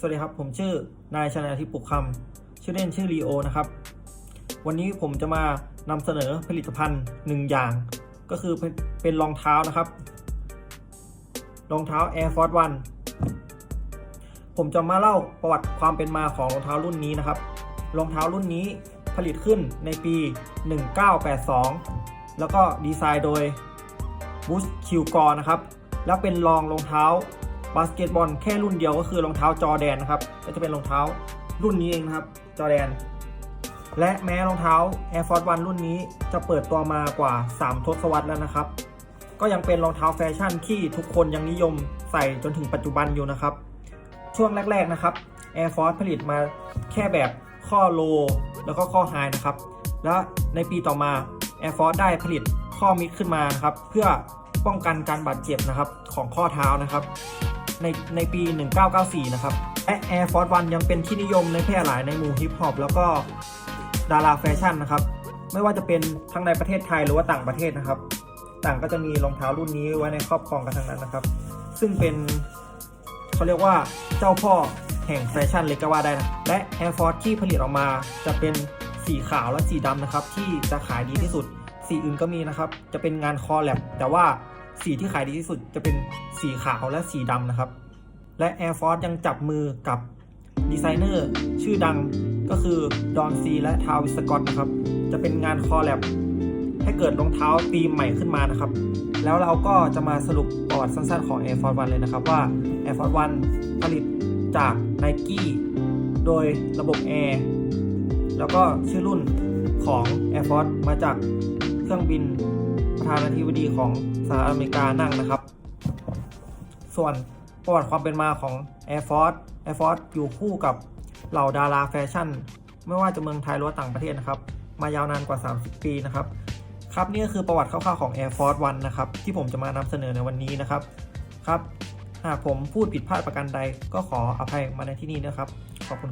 สวัสดีครับ ผมชื่อนายชนาทิปุกคำชื่อเล่นชื่อลีโอนะครับ วันนี้ผมจะมานำเสนอผลิตภัณฑ์หนึ่งอย่าง ก็คือเป็นรองเท้านะครับรองเท้า Air Force One ผมจะมาเล่าประวัติความเป็นมาของรองเท้ารุ่นนี้นะครับรองเท้ารุ่นนี้ผลิตขึ้นในปี 1982 แล้วก็ดีไซน์โดยบูสคิวกอนะครับ แล้วเป็นรองรองเท้า บาสเกตบอลแค่รุ่นเดียวก็คือรองเท้าจอแดนนะครับ ก็จะเป็นรองเท้ารุ่นนี้เองนะครับ จอแดน และแม้รองเท้า Air Force One รุ่นนี้จะเปิดตัวมากว่า 3 ทศวรรษแล้วนะครับ ก็ยังเป็นรองเท้าแฟชั่นที่ทุกคนยังนิยมใส่จนถึงปัจจุบันอยู่นะครับ ช่วงแรกๆนะครับ Air Force ผลิตมาแค่แบบข้อโล แล้วก็ข้อไฮนะครับ แล้วในปีต่อมา Air Force ได้ผลิตข้อมิดขึ้นมานะครับ เพื่อป้องกันการบาดเจ็บนะครับของข้อเท้านะครับ ในในปี 1994 นะครับ และ Air Force One ยังเป็นที่นิยมในแพร่หลายในหมู่ฮิปฮอปแล้วก็ดาราแฟชั่นนะครับ ไม่ว่าจะเป็นทั้งในประเทศไทยหรือว่าต่างประเทศนะครับ ต่างก็จะมีรองเท้ารุ่นนี้ไว้ในครอบครองกันทั้งนั้นนะครับ ซึ่งเป็นเขาเรียกว่าเจ้าพ่อแห่งแฟชั่นเลยก็ว่าได้นะ และ Air Force ที่ผลิตออกมาจะเป็นสีขาวและสีดำนะครับ ที่จะขายดีที่สุด สีอื่นก็มีนะครับ จะเป็นงานคอแลบแต่ว่า สีที่ขายดีที่สุดจะเป็นสีขาวและสีดำนะครับ และ Air Force ยังจับมือกับดีไซเนอร์ชื่อดังก็คือดอนซีและทาวิสกอตนะครับ จะเป็นงานคอแลบให้เกิดรองเท้าธีมใหม่ขึ้นมานะครับ แล้วเราก็จะมาสรุปประวัติสั้นๆของ Air Force One เลยนะครับว่า Air Force One ผลิตจาก Nike โดยระบบ Air แล้วก็ชื่อรุ่นของ Air Force มาจากเครื่องบิน ธานาธิบดีของสหรัฐอเมริกานั่งนะครับ ส่วนประวัติความเป็นมาของ Air Force Air Force อยู่คู่กับเหล่าดาราแฟชั่น ไม่ว่าจะเมืองไทยหรือต่างประเทศนะครับ มายาวนานกว่า 30 ปีนะครับ ครับนี่ก็คือประวัติคร่าวๆของ Air Force One นะครับ ที่ผมจะมานำเสนอในวันนี้นะครับ ครับ หากผมพูดผิดพลาดประการใดก็ขออภัยมาในที่นี้นะครับ ขอบคุณ